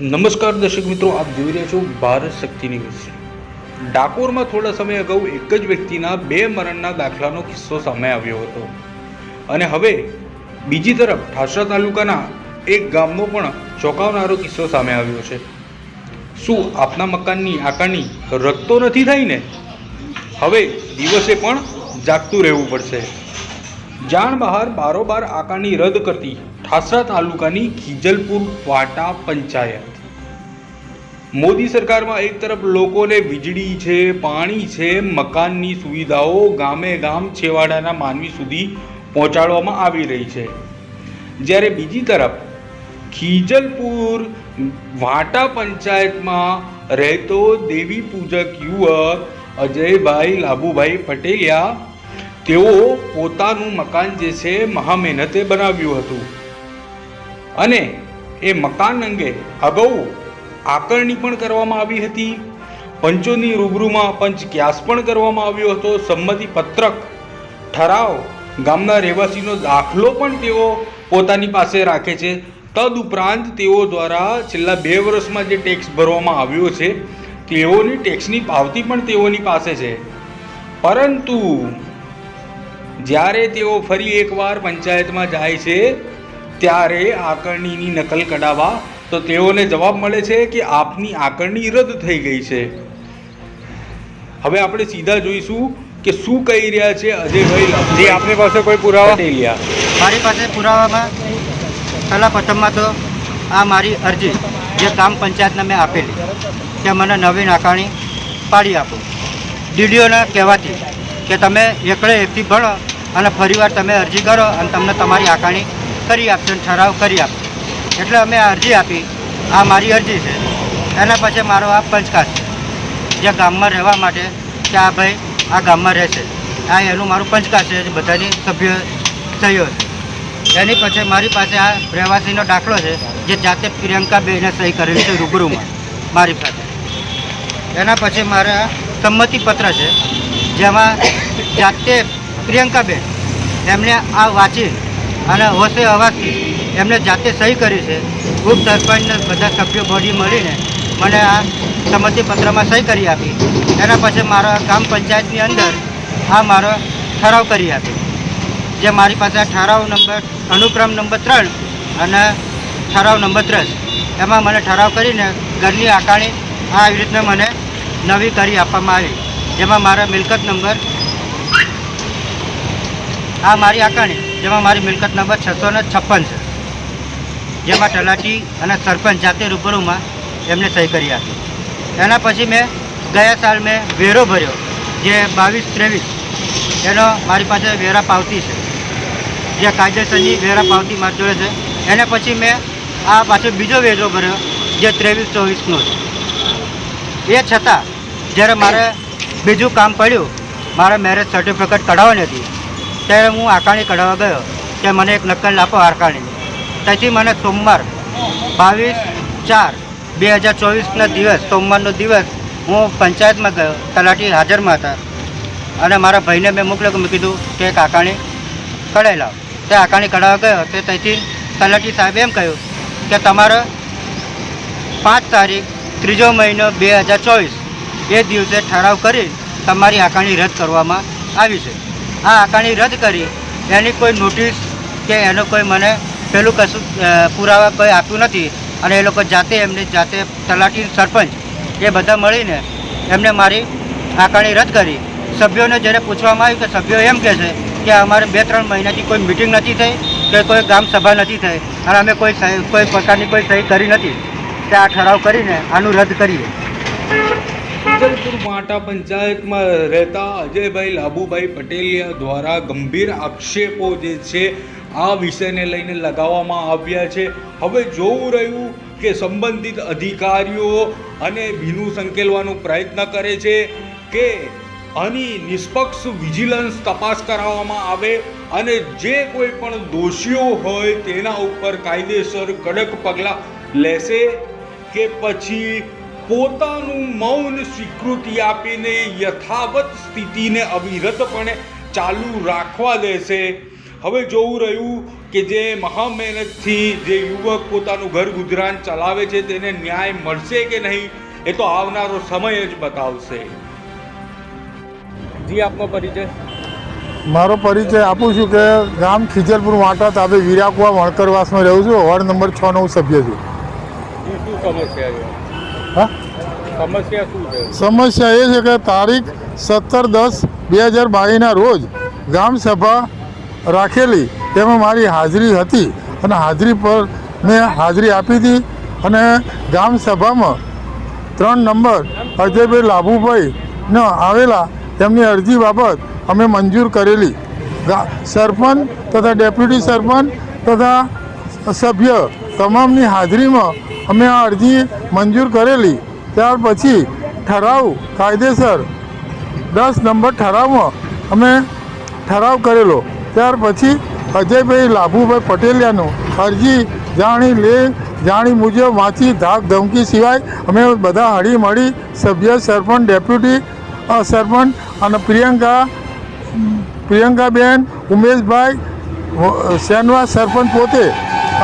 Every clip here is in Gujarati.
નમસ્કાર દર્શક મિત્રો, આપ જોઈ રહ્યા છો ભારત શક્તિ ન્યૂઝ. ડાકોરમાં થોડા સમય અગાઉ એક જ વ્યક્તિના બે મરણના દાખલાનો કિસ્સો સામે આવ્યો હતો. અને હવે બીજી તરફ ઠાસરા તાલુકાના એક ગામનો પણ ચોંકાવનારો કિસ્સો સામે આવ્યો છે. શું આપના મકાનની આકારણી રદ તો નથી થઈ ને? હવે દિવસે પણ જાગતું રહેવું પડશે. જાણ બહાર બારોબાર આકારણી રદ કરતી ઠાસરા તાલુકાની ખીજલપુર વાટા પંચાયત. મોદી સરકારમાં એક તરફ લોકોને વીજળી છે, પાણી છે, મકાનની સુવિધાઓ ગામે ગામ છેવાડાના માનવી સુધી પહોંચાડવામાં આવી રહી છે. જ્યારે બીજી તરફ ખીજલપુર વાટા પંચાયતમાં રહેતો દેવી પૂજક યુવક અજયભાઈ લાભુભાઈ પટેલિયા, તેઓ પોતાનું મકાન જે છે મહા મહેનતે બનાવ્યું હતું. અને એ મકાન અંગે અગાઉ આકરણી પણ કરવામાં આવી હતી. પંચોની રૂબરૂમાં પંચ ક્યાસ પણ કરવામાં આવ્યો હતો. સંમતિ પત્રક ઠરાવ ગામના રહેવાસીનો દાખલો પણ તેઓ પોતાની પાસે રાખે છે. તદ ઉપરાંત તેઓ દ્વારા છેલ્લા બે વર્ષમાં જે ટેક્સ ભરવામાં આવ્યો છે, તેઓની ટેક્સની પાવતી પણ તેઓની પાસે છે. પરંતુ જ્યારે તેઓ ફરી એકવાર પંચાયતમાં જાય છે ત્યારે આકરણીની નકલ કઢાવવા તો તેઓને જવાબ મળે છે કે આપની આકરણી રદ થઈ ગઈ છે. હવે આપણે સીધા જોઈશું કે શું કહી રહ્યા છે અજયભાઈ જે આપની પાસે કોઈ પુરાવા? રહ્યા મારી પાસે પુરાવામાં પહેલાં પ્રથમમાં તો આ મારી અરજી જે ગ્રામ પંચાયતને મેં આપેલી કે મને નવીન નાકાણી પાડી આપો. ડીડીઓના કહેવાથી કે તમે એકડે એકથી ભણો અને ફરીવાર તમે અરજી કરો અને તમને તમારી આકારણી કરી અને ઠરાવ કરી આપશે એટલે અમે અરજી આપી. આ મારી અરજી છે. એના પછી મારો આ પંચકાસ છે. જે ગામમાં રહેવા માટે કે આ ભાઈ આ ગામમાં રહેશે. આ એનું મારું પંચકાસ છે. જે બધાની સભ્ય સહીઓ છે. એની પછી મારી પાસે આ રહેવાસીનો દાખલો છે, જે જાતે પ્રિયંકાબેને સહી કરેલી છે રૂબરૂમાં, મારી પાસે એના પછી મારા સંમતિ પત્ર છે, જેમાં જાતે પ્રિયંકાબેન એમણે આ વાંચી અને હોશે અવાજથી એમને જાતે સહી કરી છે. ગ્રુપ સરપંચને બધા સભ્યો બોડી મળીને મને આ સંમતિપત્રમાં સહી કરી આપી. એના પછી મારા ગ્રામ પંચાયતની અંદર આ મારો ઠરાવ કરી આપી. જે મારી પાસે ઠરાવ નંબર, અનુક્રમ નંબર ત્રણ અને ઠરાવ નંબર ત્રણ એમાં મને ઠરાવ કરીને ઘરની આકારણી આ આવી રીતના મને નવી કરી આપવામાં આવી. જેમાં મારા મિલકત નંબર આ મારી આકારણી જેમાં મારી મિલકત નંબર છસો ને છપ્પન છે. જેમાં તલાટી અને સરપંચ જાતે રૂબરૂમાં એમને સહી કરી આપી. એના પછી મેં ગયા સાલ મેં વેરો ભર્યો, જે બાવીસ ત્રેવીસ. એનો મારી પાસે વેરા પાવતી છે. જે કાયદેસરની વેરા પાવતી મારી જોડે છે. એના પછી મેં આ પાછો બીજો વેરો ભર્યો, જે ત્રેવીસ ચોવીસનો છે. એ છતાં જ્યારે મારે બીજું કામ પડ્યું, મારે મેરેજ સર્ટિફિકેટ કઢાવવાની હતી. ત્યારે હું આકાણી કઢાવવા ગયો કે મને એક નકલ આપો આકારણી ત્યાંથી મને સોમવાર બાવીસ ચાર બે હજાર ચોવીસના દિવસ, સોમવારનો દિવસ હું પંચાયતમાં ગયો, તલાટી હાજરમાં હતા. અને મારા ભાઈને મેં મોકલ્યો કે મેં કીધું કે એક આકાણી કઢાવી લાવ. તે આકાણી કઢાવવા ગયો તે ત્યાંથી તલાટી સાહેબે એમ કહ્યું કે તમારે પાંચ તારીખ ત્રીજો મહિનો બે હજાર ચોવીસ, એ દિવસે ઠરાવ કરી તમારી આકારણી રદ કરવામાં આવી છે. આ આકારણી રદ કરી. એની કોઈ નોટિસ કે એનો કોઈ મને પેલું કશું પુરાવા કોઈ આપ્યું નથી. અને એ લોકો જાતે એમની જાતે તલાટી સરપંચ એ બધા મળીને એમને મારી આકારણી રદ કરી. સભ્યોને જ્યારે પૂછવામાં આવ્યું કે સભ્યો એમ કહે છે કે અમારે બે ત્રણ મહિનાથી કોઈ મિટિંગ નથી થઈ, કે કોઈ ગામ સભા નથી થઈ, અને અમે કોઈ કોઈ પ્રકારની કોઈ સહી કરી નથી. તે આ ઠરાવ કરીને આનું રદ કરીએ. ખીજલપુર માટા પંચાયતમાં રહેતા અજયભાઈ લાભુભાઈ પટેલિયા દ્વારા ગંભીર આક્ષેપો જે છે, આ વિષયને લઈને લગાવવામાં આવ્યા છે. હવે જોવું રહ્યું કે સંબંધિત અધિકારીઓ અને ભીનું સંકેલવાનો પ્રયત્ન કરે છે કે આની નિષ્પક્ષ વિજિલન્સ તપાસ કરાવવામાં આવે અને જે કોઈ પણ દોષીઓ હોય તેના ઉપર કાયદેસર કડક પગલાં લેશે કે પછી પોતાનું મૌન સ્વીકૃતિ આપીને યથાવત સ્થિતિને અવિરતપણે ચાલુ રાખવા દેશે. હવે જોવું રહ્યું કે જે મહા મહેનતથી જે યુવક પોતાનું ઘર ગુજરાન ચલાવે છે તેને ન્યાય મળશે કે નહીં એ તો આવનારો સમય જ બતાવશે. જી આપનો પરિચય? મારો પરિચય આપું છું કે ગામ ખીજલપુર વાંટા તાબે વિરાકુવા વણકરવાસમાં રહું છું. વોર્ડ નંબર છ નવ સભ્ય છું. શું સમસ્યા છે? હા સમસ્યા એ છે કે તારીખ સત્તર દસ બે હજાર બાવીસના રોજ ગ્રામસભા રાખેલી તેમાં મારી હાજરી હતી અને હાજરી પર મેં હાજરી આપી હતી અને ગ્રામસભામાં ત્રણ નંબર અજયભાઈ લાભુભાઈ ન આવેલા તેમની અરજી બાબત અમે મંજૂર કરેલી. સરપંચ તથા ડેપ્યુટી સરપંચ તથા સભ્ય તમામની હાજરીમાં અમે આ અરજી મંજૂર કરેલી. ત્યાર પછી ઠરાવ કાયદેસર દસ નંબર ઠરાવમાં અમે ઠરાવ કરેલો. ત્યાર પછી અજયભાઈ લાભુભાઈ પટેલિયાનું અરજી જાણી લે, જાણી મુજબ વાંચી, ધાક, ધમકી સિવાય અમે બધા હળી મળી સભ્ય, સરપંચ, ડેપ્યુટી સરપંચ અને પ્રિયંકા, પ્રિયંકાબેન, ઉમેશભાઈ સેનવા સરપંચ પોતે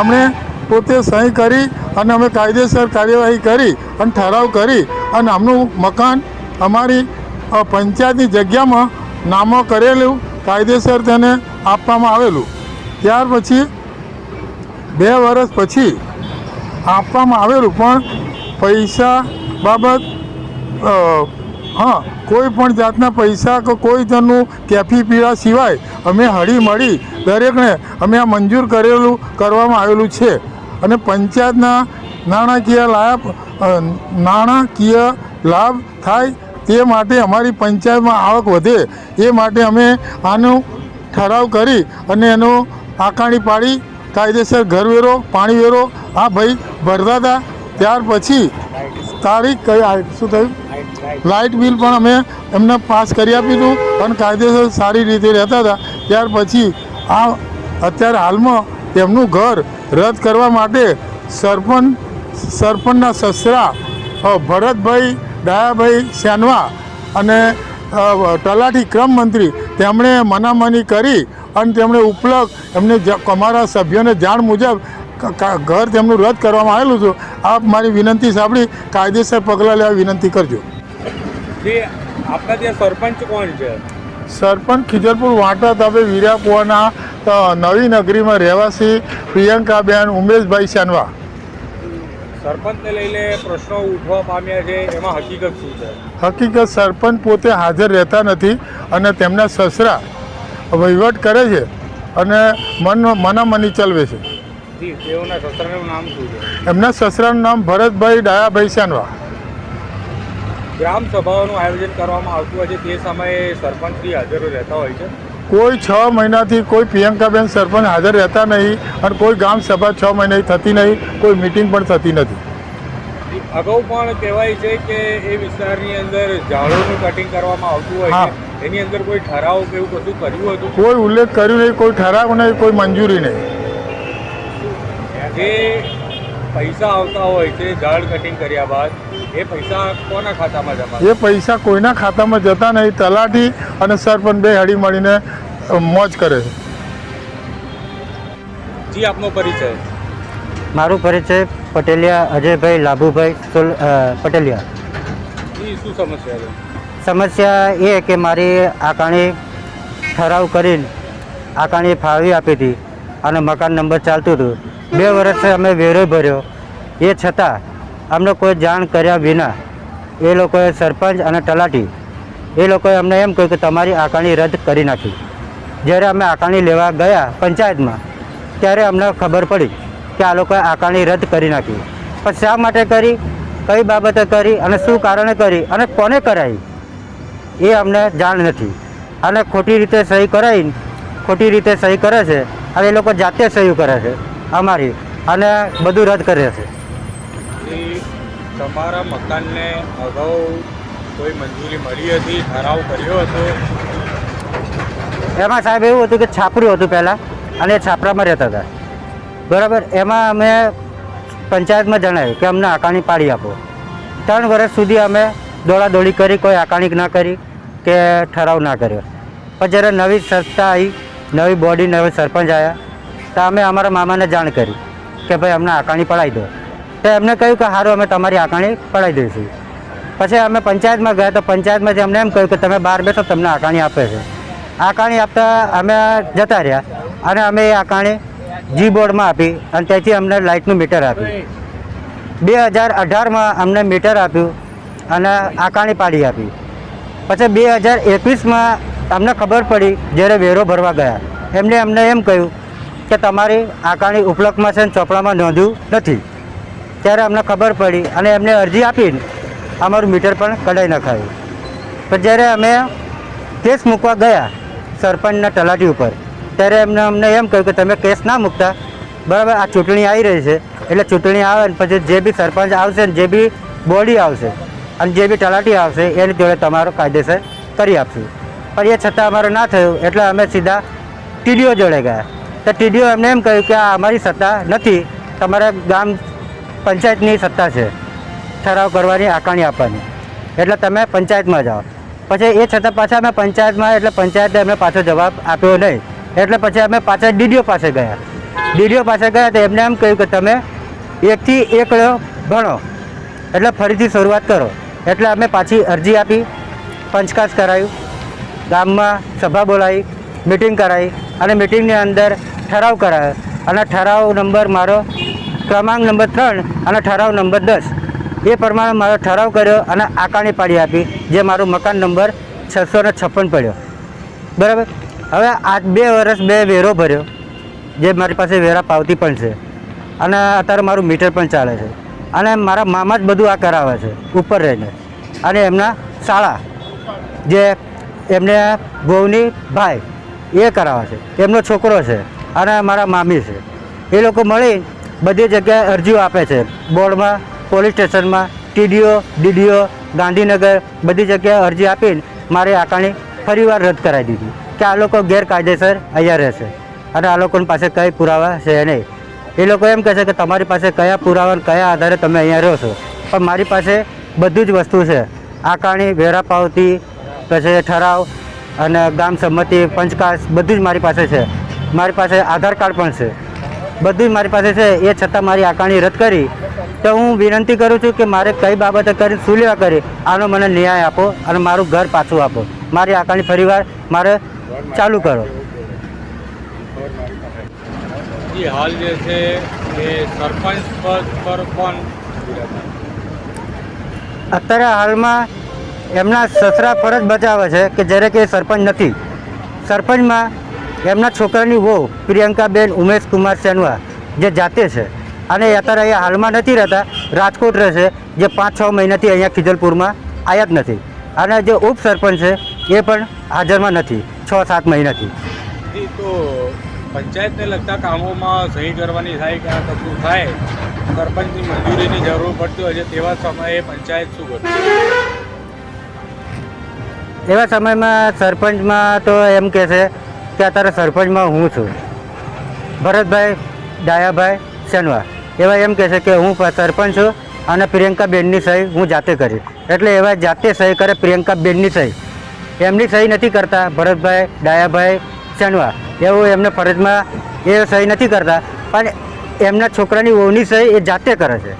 અમને પોતે સહી કરી અને અમે કાયદેસર કાર્યવાહી કરી અને ઠરાવ કરી અને આમનું મકાન અમારી પંચાયતની જગ્યામાં નામો કરેલું, કાયદેસર તેને આપવામાં આવેલું. ત્યાર પછી, બે વર્ષ પછી આપવામાં આવેલું પણ પૈસા બાબત હા, કોઈ પણ જાતના પૈસા કે કોઈ જણનું કેફી પીવા સિવાય અમે હળી મળી દરેકને અમે આ મંજૂર કરેલું, કરવામાં આવેલું છે. અને પંચાયતના નાણાકીય લાભ નાણાકીય લાભ થાય તે માટે અમારી પંચાયતમાં આવક વધે. એ માટે અમે આનો ઠરાવ કરી અને એનો આકારણી પાડી કાયદેસર ઘરવેરો, પાણીવેરો, આ ભાઈ ભરતા હતા ત્યાર પછી તારીખ કઈ શું થયું? લાઇટ બિલ પણ અમે એમને પાસ કરી આપ્યું હતું અને કાયદેસર સારી રીતે રહેતા હતા. ત્યાર પછી આ અત્યારે હાલમાં તેમનું ઘર રદ કરવા માટે સરપંચ, સરપંચના સસરા ભરતભાઈ, ડાયાભાઈ સેનવા અને તલાટી ક્રમ મંત્રી તેમણે મનામની કરી અને તેમણે ઉપલબ્ધ, એમને અમારા સભ્યોને જાણ મુજબ ઘર તેમનું રદ કરવામાં આવેલું હતું આપ મારી વિનંતી સાંભળી, કાયદેસર પગલાં લેવા વિનંતી કરજો. આપણા ત્યાં સરપંચ કોણ છે? સરપંચ ખીજરપુર વાંટા તાપે વીરાકુવાના નવી નગરીમાં રહેવાસી પ્રિયંકાબેન ઉમેશભાઈ શાનવા. સરપંચને લઈને પ્રશ્નો ઉઠવા પામ્યા છે એમાં હકીકત શું છે? હકીકત સરપંચ પોતે હાજર રહેતા નથી અને તેમના સસરા વહીવટ કરે છે અને મન મનામની ચલવે છે. એમના સસરાનું નામ ભરતભાઈ ડાયાભાઈ સેનવા ગ્રામ સભાઓનું આયોજન કરવામાં આવતું હોય છે તે સમયે સરપંચ શ્રી હાજર રહેતા હોય છે. કોઈ છ મહિનાથી કોઈ પ્રિયંકાબેન સરપંચ હાજર રહેતા નહીં અને કોઈ ગામ સભા છ મહિનાથી થતી નહીં કોઈ મિટિંગ પણ થતી નથી. અગાઉ પણ કહેવાય છે કે એ વિસ્તારની અંદર ઝાડોનું કટિંગ કરવામાં આવતું હોય છે. એની અંદર કોઈ ઠરાવ કે એવું કશું કર્યું હતું? કોઈ ઉલ્લેખ કર્યું નહીં કોઈ ઠરાવ નહીં કોઈ મંજૂરી નહીં. જે પૈસા આવતા હોય છે ઝાડ કટિંગ કર્યા બાદ એ પૈસા કોના ખાતામાં જમા એ પૈસા કોઈના ખાતામાં જતા નહીં. તલાટી અને સરપંચ બે હળી મળીને મોજ કરે છે. જી આપનો પરિચય. મારો પરિચય પટેલિયા અજયભાઈ લાભુભાઈ સોલ પટેલિયા. જી શું સમસ્યા છે? સમસ્યા એ કે મારી આકાણી ઠરાવ કરીને આકાણી ફાળવી આપી હતી અને મકાન નંબર ચાલતું હતું. બે વર્ષે અમે વેરો ભર્યો. એ છતાં અમને કોઈ જાણ કર્યા વિના એ લોકોએ સરપંચ અને તલાટી, એ લોકોએ અમને એમ કહ્યું કે તમારી આકારણી રદ કરી નાખી. જ્યારે અમે આકાણી લેવા ગયા પંચાયતમાં, ત્યારે અમને ખબર પડી કે આ લોકોએ આકારણી રદ કરી નાખી. પણ શા માટે કરી? કઈ બાબતે કરી અને શું કારણે કરી અને કોને કરાવી એ અમને જાણ નથી. અને ખોટી રીતે સહી કરાવી ખોટી રીતે સહી કરે છે, અને એ લોકો જાતે સહી કરે છે, અમારી, અને બધું રદ કરે છે. તમારા મકાનને અગાઉ કોઈ મંજૂરી મળી હતી, ઠરાવ કર્યો હતો? એમાં સાહેબ એવું હતું કે છાપરું હતું પહેલાં અને છાપરામાં રહેતા હતા. બરાબર, એમાં અમે પંચાયતમાં જણાવ્યું કે અમને આકાણી પાડી આપો. ત્રણ વર્ષ સુધી અમે દોડાદોડી કરી, કોઈ આકાણીક ના કરી કે ઠરાવ ના કર્યો. પણ જ્યારે નવી સંસ્થા આવી નવી બોડી, નવી સરપંચ આવ્યા તો અમે અમારા મામાને જાણ કરી કે ભાઈ અમને આકાણી પડાવી દો. તો એમને કહ્યું કે સારું અમે તમારી આકાણી પડાવી દઈશું. પછી અમે પંચાયતમાં ગયા તો પંચાયતમાંથી અમને એમ કહ્યું કે તમે બહાર બેઠો, તમને આકાણી આપે છે. આકાણી આપતા અમે જતા રહ્યા અને અમે એ આકાણી જી બોર્ડમાં આપી અને ત્યાંથી અમને લાઇટનું મીટર આપ્યું. બે હજાર અઢારમાં અમને મીટર આપ્યું અને આકાણી પાડી આપી. પછી બે હજાર એકવીસમાં અમને ખબર પડી જ્યારે વેરો ભરવા ગયા. એમને અમને એમ કહ્યું કે તમારી આકાણી ઉપલબ્ધમાં છે ચોપડામાં નોંધ્યું નથી. ત્યારે અમને ખબર પડી અને એમને અરજી આપીને અમારું મીટર પણ કઢાઈ નખાયું. પણ જ્યારે અમે કેસ મૂકવા ગયા સરપંચના તલાટી ઉપર, ત્યારે એમને અમને એમ કહ્યું કે તમે કેસ ના મૂકતા. બરાબર, આ ચૂંટણી આવી રહી છે, એટલે ચૂંટણી આવે ને પછી જે બી સરપંચ આવશે ને જે બી બોડી આવશે અને જે બી તલાટી આવશે, એની જોડે તમારો કાયદેસર કરી આપશું. પણ એ છતાં અમારું ના થયું, એટલે અમે સીધા ટીડીઓ જોડે ગયા. તો ટીડીઓ એમને એમ કહ્યું કે આ અમારી સત્તા નથી, તમારા ગામ પંચાયતની સત્તા છે. ઠરાવ કરવાની આકાણી આપવાની. એટલે તમે પંચાયતમાં જાઓ. પછી એ છતાં પાછા અમે પંચાયતમાં, એટલે પંચાયતે અમને પાછો જવાબ આપ્યો નહીં. એટલે પછી અમે પાછા ડીડીઓ પાસે ગયા. ડીડીઓ પાસે ગયા તો એમને એમ કહ્યું કે તમે એકથી એક ભણો. એટલે ફરીથી શરૂઆત કરો. એટલે અમે પાછી અરજી આપી પંચકાશ કરાયું. ગામમાં સભા બોલાવી, મિટિંગ કરાવી અને મિટિંગની અંદર ઠરાવ કરાયો. અને ઠરાવ નંબર મારો ક્રમાંક નંબર ત્રણ અને ઠરાવ નંબર દસ. એ પ્રમાણે મારો ઠરાવ કર્યો અને આકાણી પાડી આપી, જે મારું મકાન નંબર છસો છપ્પન પડ્યો. બરાબર? હવે આ બે વર્ષ બે વેરો ભર્યો, જે મારી પાસે વેરા પાવતી પણ છે. અને અત્યારે મારું મીટર પણ ચાલે છે. અને મારા મામા જ બધું આ કરાવે છે, ઉપર રહીને. અને એમના શાળા, જે એમને ગોવની ભાઈ, એ કરાવે છે. એમનો છોકરો છે અને મારા મામી છે. એ લોકો મળી બધી જગ્યાએ અરજીઓ આપે છે. બોર્ડમાં, પોલીસ સ્ટેશનમાં, ટીડીઓ, ડીડીઓ, ગાંધીનગર બધી જગ્યાએ અરજી આપીને મારી આકારણી ફરીવાર રદ કરાવી દીધી. કે આ લોકો ગેરકાયદેસર અહીંયા રહેશે અને આ લોકોની પાસે કંઈ પુરાવા છે નહીં. એ લોકો એમ કહે છે કે તમારી પાસે કયા પુરાવા કયા આધારે તમે અહીંયા રહો છો. પણ મારી પાસે બધું જ વસ્તુ છે. આકાણી વેરા પાવતી પછી ઠરાવ અને ગામ સંમતિ પંચકાશ બધું જ મારી પાસે છે. મારી પાસે આધાર કાર્ડ પણ છે. બધું જ મારી પાસે છે એ છતાં મારી આકારણી રદ કરી. તો હું વિનંતી કરું છું કે મારે કઈ બાબતે કરી શું લેવા કરી આનો મને ન્યાય આપો અને મારું ઘર પાછું આપો. મારી આકારણી ફરીવાર મારે ચાલુ કરો. હાલ જે છે એ સરપંચ પદ પર પણ અત્યારે હાલમાં એમના સસરા ફરજ બજાવે છે કે જ્યારે કે સરપંચ નથી. સરપંચમાં એમના છોકરાની વહુ પ્રિયંકાબેન ઉમેશ કુમાર સેનવા જે જાતે છે. અને અત્યારે અહીંયા હાલમાં નથી રહેતા રાજકોટ રહેશે જે પાંચ છ મહિનાથી અહીંયા ખિજલપુરમાં આવ્યા જ નથી. અને જે ઉપ સરપંચ છે એ પણ હાજરમાં નથી છ સાત મહિનાથી તો પંચાયતને લગતા કામોમાં સહી કરવાની થાય કે આ કશું થાય સરપંચની મંજૂરીની જરૂર પડતી હોય છે તેવા સમયે પંચાયત શું કરશે? એવા સમયમાં સરપંચમાં તો એમ કહે છે કે અત્યારે સરપંચમાં હું છું. ભરતભાઈ, ડાયાભાઈ શનવા એવા એમ કહે છે કે હું સરપંચ છું અને પ્રિયંકાબેનની સહી હું જાતે કરી. એટલે એવા જાતે સહી કરે પ્રિયંકાબેનની સહી. એમની સહી નથી કરતા ભરતભાઈ, ડાયાભાઈ શનવા એવું એમને ફરજમાં એ સહી નથી કરતા. પણ એમના છોકરાની વહુની સહી એ જાતે કરે છે.